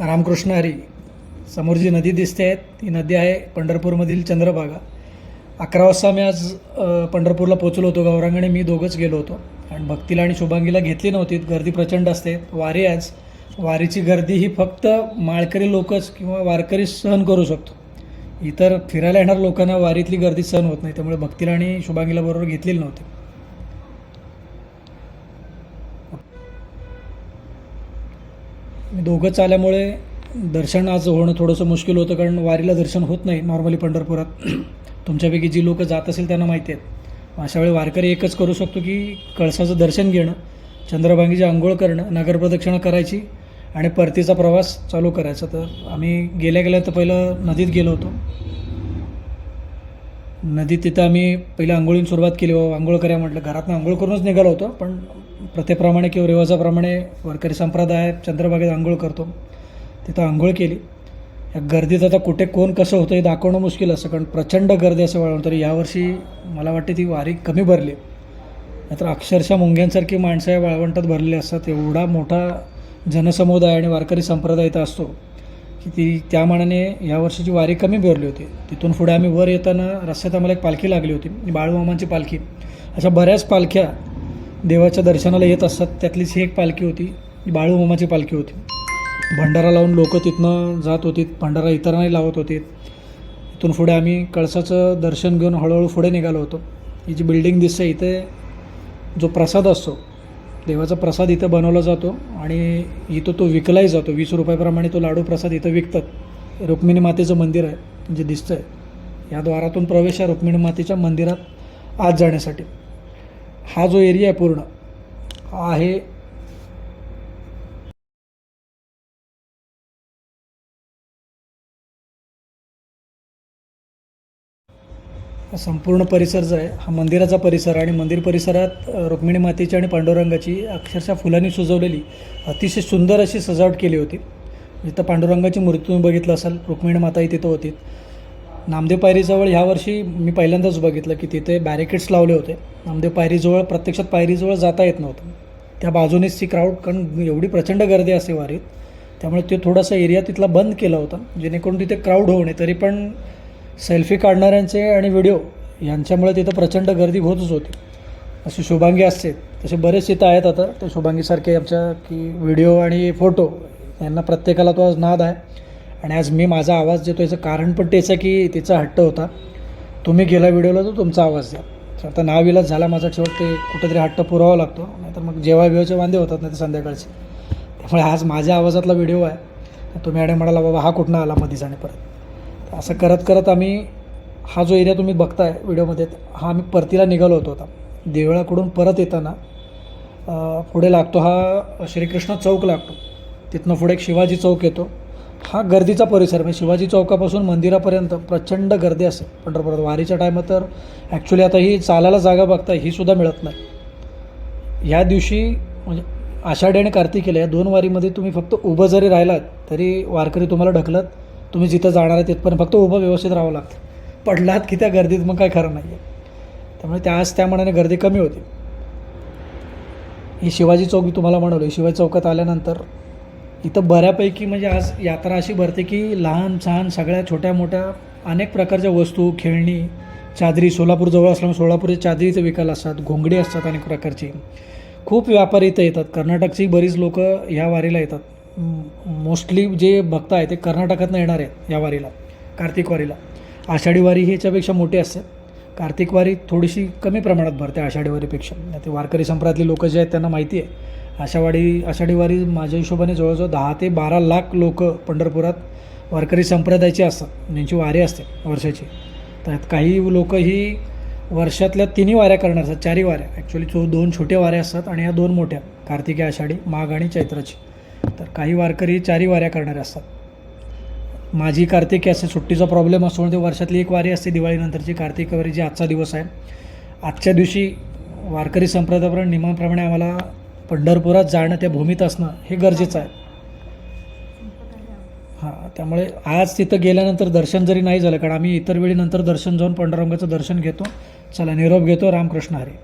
रामकृष्ण हरी. समोर जी नदी दिसते आहे ती नदी आहे पंढरपूरमधील चंद्रभागा. अकरा वाजता मी आज पंढरपूरला पोचलो होतो गौरांग आणि मी दोघंच गेलो होतो. आणि भक्तीला आणि शुभांगीला घेतली नव्हती गर्दी प्रचंड असते वारी आज. वारीची गर्दी ही फक्त माळकरी लोकच किंवा वारकरी सहन करू शकतो. इतर फिरायला येणार लोकांना वारीतली गर्दी सहन होत नाही त्यामुळे भक्तीला आणि शुभांगीला बरोबर घेतलेली नव्हती. दोघंच आल्यामुळे दर्शन आज होणं थोडंसं मुश्किल होतं कारण वारीला दर्शन होत नाही नॉर्मली पंढरपुरात. तुमच्यापैकी जी लोकं जात असेल त्यांना माहिती आहेत अशा वेळी वारकरी एकच करू शकतो की कळसाचं दर्शन घेणं चंद्रभांगीची आंघोळ करणं नगरप्रदक्षिणा करायची आणि परतीचा प्रवास चालू करायचा. तर आम्ही गेल्या गेल्या तर पहिलं नदीत गेलो होतो. नदीत तिथं आम्ही पहिल्या आंघोळीन सुरुवात केली बाबा आंघोळ करा म्हटलं. घरातनं आंघोळ करूनच निघालो होतो पण प्रथेप्रमाणे किंवा रिवाजाप्रमाणे वारकरी संप्रदाय चंद्रभागेत आंघोळ करतो. तिथं आंघोळ केली. या गर्दीत आता कुठे कोण कसं होतं हे दाखवणं मुश्किल असतं कारण प्रचंड गर्दी असं वाढवून तरी यावर्षी मला वाटते ती वारी कमी भरली. नाहीतर अक्षरशः मुंग्यांसारखी माणसं या वाळवंटात भरलेली असतात. एवढा मोठा जनसमुदाय आणि वारकरी संप्रदाय इथं असतो. की ती त्या मानाने या वर्षाची वारी कमी भरली होती. तिथून पुढे आम्ही वर येताना रस्त्यात आम्हाला एक पालखी लागली होती म्हणजे बाळूमामांची पालखी. अशा बऱ्याच पालख्या देवाच्या दर्शनाला येत असतात. त्यातलीच ही एक पालखी होती बाळूमामाची पालखी होती. भंडारा लावून लोक तिथनं जात होती भंडारा इतरांनाही लावत होते. तिथून पुढे आम्ही कळसाचं दर्शन घेऊन हळूहळू पुढे निघालो होतो. ही जी बिल्डिंग दिसते इथे जो प्रसाद असतो देवाचा प्रसाद इथं बनवला जातो आणि इथं तो विकलाही जातो. वीस रुपयाप्रमाणे तो लाडू प्रसाद इथं विकतात. रुक्मिणी मातेचं मंदिर आहे जे दिसतं आहे या द्वारातून प्रवेश आहे रुक्मिणी मातेच्या मंदिरात आत जाण्यासाठी. हा जो एरिया आहे पूर्ण हा आहे संपूर्ण परिसर जो आहे हा मंदिराचा परिसर आणि मंदिर परिसरात रुक्मिणी मातेची आणि पांडुरंगाची अक्षरशः फुलांनी सुजवलेली अतिशय सुंदर अशी सजावट केली होती. जिथं पांडुरंगाची मूर्ती तुम्ही बघितलं असाल रुक्मिणी माताही तिथं होती. नामदेव पायरीजवळ ह्या वर्षी मी पहिल्यांदाच बघितलं की तिथे बॅरिकेड्स लावले होते. नामदेव पायरीजवळ प्रत्यक्षात पायरीजवळ जाता येत नव्हतं. त्या बाजूनेच ती क्राऊड कारण एवढी प्रचंड गर्दी असते वारीत त्यामुळे ते थोडासा एरिया तिथला बंद केला होता जेणेकरून तिथे क्राऊड होऊ नये तरी पण सेल्फी काढणाऱ्यांचे आणि व्हिडिओ यांच्यामुळे तिथं प्रचंड गर्दी होतच होती. अशी शुभांगी असते. तसे बरेच तिथं आहेत आता. ते शुभांगीसारखे आमच्या की व्हिडिओ आणि फोटो यांना प्रत्येकाला तो आज नाद आहे. आणि आज मी माझा आवाज देतो याचं कारण पण तेच आहे की तिचा हट्ट होता. तुम्ही गेला व्हिडिओला तर तुमचा आवाज द्या. तर आता नाविलाच झाला माझा शेवट ते कुठेतरी हट्ट पुरावा लागतो. नाहीतर मग जेव्हा बिवाचे वांदे होतात नाही तर संध्याकाळचे. त्यामुळे आज माझ्या आवाजातला व्हिडिओ आहे. तुम्ही आणि म्हणाला बाबा हा कुठनं आला मधीच आणि परत? असं करत करत आम्ही हा जो एरिया तुम्ही बघताय व्हिडिओमध्ये हा आम्ही परतीला निघालो होतो आता. देवळाकडून परत येताना पुढे लागतो हा श्रीकृष्ण चौक लागतो. तिथनं पुढे एक शिवाजी चौक येतो. हा गर्दीचा परिसर म्हणजे शिवाजी चौकापासून मंदिरापर्यंत प्रचंड गर्दी असते. पंढरपुरात वारीच्या टायमात तर ॲक्च्युली आता ही चालायला जागा बघता ही सुद्धा मिळत नाही. ह्या दिवशी म्हणजे आषाढी आणि कार्तिकीला या दोन वारीमध्ये तुम्ही फक्त उभं जरी राहिलात तरी वारकरी तुम्हाला ढकलत तुम्ही जिथं जाणार आहे तिथपर्यंत फक्त उभं व्यवस्थित राहावं लागतं. पडलात की त्या गर्दीत मग काय खरं नाही आहे त्यामुळे त्या आज त्या मनाने गर्दी कमी होती. ही शिवाजी चौक मी तुम्हाला म्हणालो शिवाजी चौकात आल्यानंतर इथं बऱ्यापैकी म्हणजे आज यात्रा अशी भरते की लहान सहान सगळ्या छोट्या मोठ्या अनेक प्रकारच्या वस्तू खेळणी चादरी सोलापूर जवळ असल्यामुळे सोलापूरचे चादरीचे विकायला असतात घोंगडी असतात अनेक प्रकारची. खूप व्यापारी इथं येतात. कर्नाटकची बरीच लोक ह्या वारीला येतात. मोस्टली जे भक्त आहे ते कर्नाटकातनं येणार आहेत या वारीला कार्तिक वारीला. आषाढी वारी ही याच्यापेक्षा मोठी असते. कार्तिक वारी थोडीशी कमी प्रमाणात भरते आषाढी वारीपेक्षा. ते वारकरी संप्रदायातली लोक जे आहेत त्यांना माहिती आहे. आषाढी आषाढी वारी माझ्या हिशोबाने जवळजवळ दहा ते बारा लाख लोक पंढरपुरात वारकरी संप्रदायाची असतात. ज्यांची वारी असते वर्षाची. त्यात काही लोक ही वर्षातल्या तिन्ही वाऱ्या करणार असतात. चारही वाऱ्या. ॲक्च्युली चो दोन छोट्या वाऱ्या असतात आणि या दोन मोठ्या कार्तिकी आषाढी माघ आणि चैत्राची. तर काही वारकरी चारही वाऱ्या करणारे असतात. माझी कार्तिकी असते सुट्टीचा प्रॉब्लेम असतो म्हणजे वर्षातली एक वारी असते दिवाळीनंतरची. कार्तिक वारी जी आजचा दिवस आहे. आजच्या दिवशी वारकरी संप्रदायाप्रमाणे नियमाप्रमाणे आम्हाला पंढरपुरात जाणं त्या भूमीत असणं हे गरजेचं आहे. हां त्यामुळे आज तिथं गेल्यानंतर दर्शन जरी नाही झालं कारण आम्ही इतर वेळीनंतर दर्शन जाऊन पंढरंगाचं दर्शन घेतो. चला निरोप घेतो. रामकृष्ण हरी.